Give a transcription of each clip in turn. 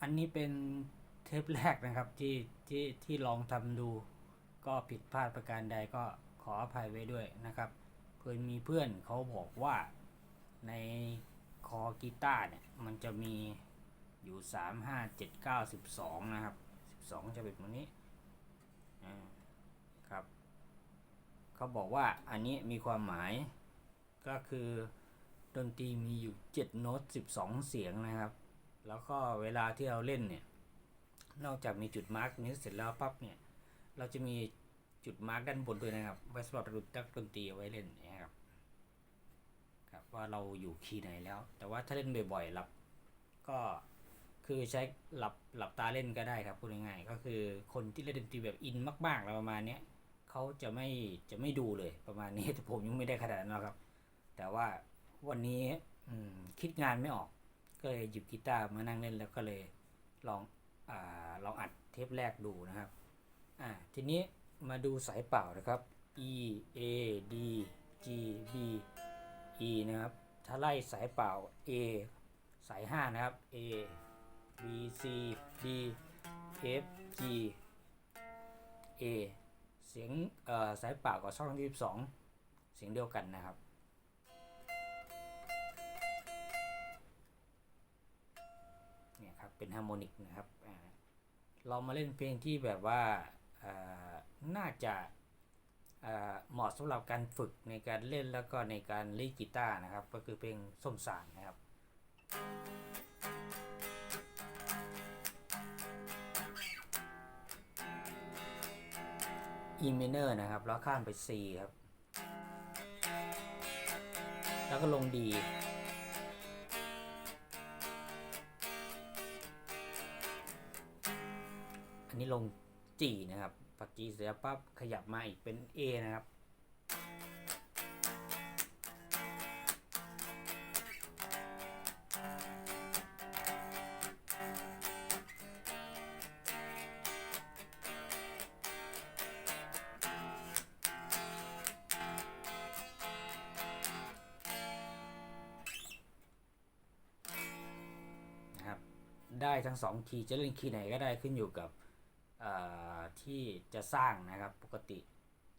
อันนี้เป็นเทปแรกนะครับที่ที่ที่ลองทำดู ก็ผิดพลาดประการใดก็ขออภัยไว้ด้วยนะครับ เพื่อนมีเพื่อนเขาบอกว่าในคอกีตาร์เนี่ยมันจะมีอยู่ 3 5 7 9 12 นะครับ 12 จะเป็นแบบนี้ครับ เขาบอกว่าอันนี้มีความหมายก็คือดนตรีมีอยู่ 7 โน้ต 12 เสียงนะครับ แล้วก็เวลาที่เราเล่นเนี่ย นอกจากมีจุดมาร์กนี้เสร็จแล้วปั๊บเนี่ย เราจะมีจุดมาร์กด้านบนด้วยนะครับไว้สำหรับระดับนักดนตรีเอาไว้เล่นนะครับครับว่าเราอยู่คีย์ไหนแล้ว แต่ว่าถ้าเล่นบ่อยๆหลับก็คือใช้หลับหลับตาเล่นก็ได้ครับพูดง่ายๆก็คือคนที่เล่นดนตรีแบบอินมากๆอะไรประมาณเนี้ยเขาจะไม่จะไม่ดูเลยประมาณนี้แต่ผมยังไม่ได้ขนาดนั้นครับ แต่ว่าวันนี้คิดงานไม่ออก ก็เลยหยิบกีตาร์มานั่งเล่นแล้วก็เลยลองอลองอัดเทปแรกดูนะครับอ่าทีนี้มาดูสายเป่านะครับ E A D G B E นะครับ ถ้าไล่สายเป่า A สาย 5 นะครับ A B C D F G A เสียงสายเป่ากับช่องที่12 เสียงเดียวกันนะครับ เป็นฮาร์โมนิกนะครับเรามาเล่นเพลงที่แบบว่าน่าจะเหมาะสำหรับการฝึกในการเล่นแล้วก็ในการเล่นกีตาร์นะครับ ก็คือเพลงส้มสารนะครับ E minor นะครับ แล้วข้ามไป C ครับ แล้วก็ลง D นนี้ลง G นะครับปัก G เสร็จปั๊บขยับมาอีกเป็น A นะครับนะครับได้ทั้งสองคีย์จะเล่นคีย์ไหนก็ได้ขึ้นอยู่กับ ที่จะสร้างนะครับปกติ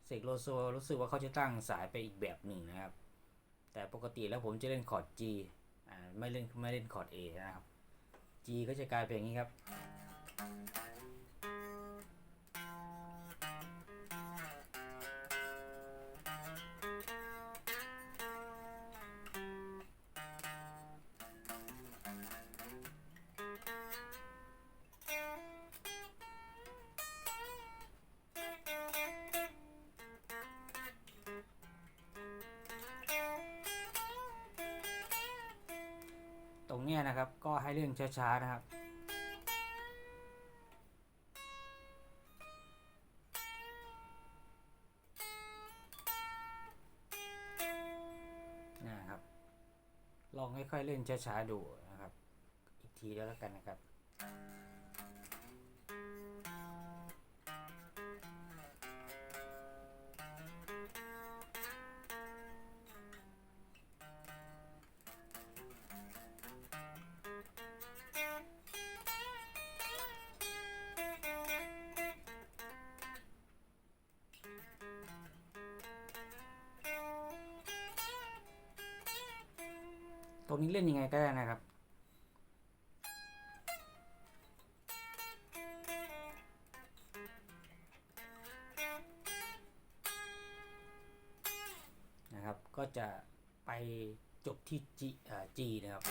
เสกโลโซรู้สึกว่าเขาจะตั้งสายไปอีกแบบหนึ่งนะครับ แต่ปกติแล้วผมจะเล่นคอร์ด G ไม่เล่นไม่เล่นคอร์ด A นะครับ G ก็จะกลายเป็นอย่างนี้ครับ เนี่ยนะครับก็ให้เล่นช้าๆนะครับนะครับ ลองค่อยๆเล่นช้าๆดูนะครับ อีกทีแล้วแล้วกันนะครับ ตรงนี้เล่นยังไงก็ได้นะครับ นะครับ ก็จะไปจบที่ G G นะครับ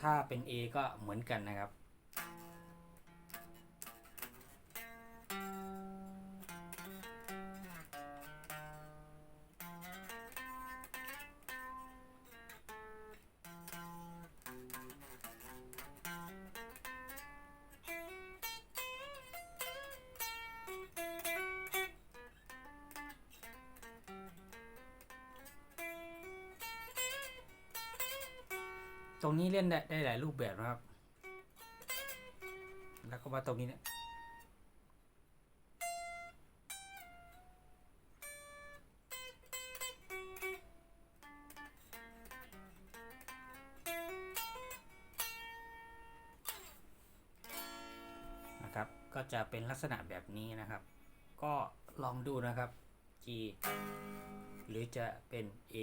ถ้าเป็น A ก็เหมือนกันนะครับ ตรงนี้เล่นได้ได้หลายรูปแบบนะครับ แล้วก็มาตรงนี้เนี่ยก็จะเป็นลักษณะแบบนี้นะครับ ก็ลองดูนะครับ G หรือจะเป็น A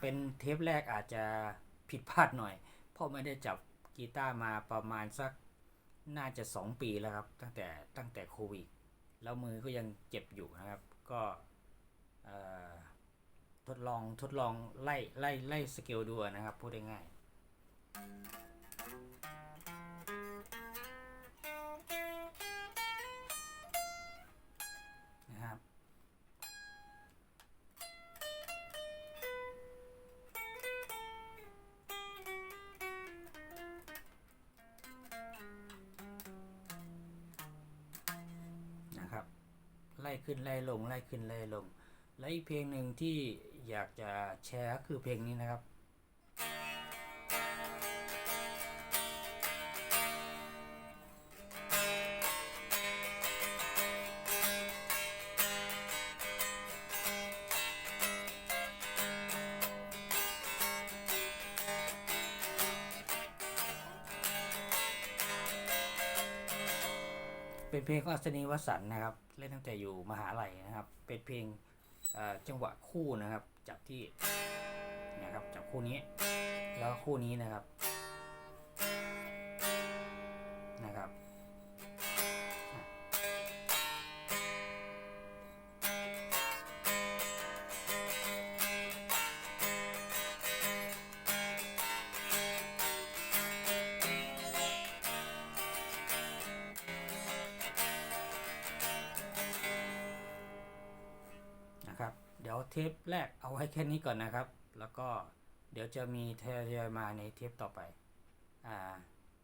เป็นเทปแรกอาจจะผิดพลาดหน่อย เพราะไม่ได้จับกีตาร์มาประมาณสักน่าจะ 2 ปีแล้วครับ ตั้งแต่ตั้งแต่โควิด แล้วมือก็ยังเจ็บอยู่นะครับ ก็ทดลองทดลองไล่ไล่ไล่สเกลดูนะครับ พูดได้ง่าย ขึ้นไล่ลงไล่ขึ้นไล่ลง และอีกเพลงหนึ่งที่อยากจะแชร์คือเพลงนี้นะครับ เป็นเพลงของอัศนีวสันต์นะครับ เล่นตั้งแต่อยู่มหาลัยนะครับ เป็นเพลงจังหวะคู่นะครับ จับที่นะครับจับคู่นี้ แล้วคู่นี้นะครับ เดี๋ยวเทปแรกเอาไว้แค่นี้ก่อนนะครับ แล้วก็เดี๋ยวจะมีทยอยมาในเทปต่อไปอ่า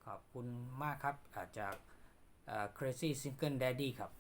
ขอบคุณมากครับอาจากอ่า Crazy Single Daddy ครับ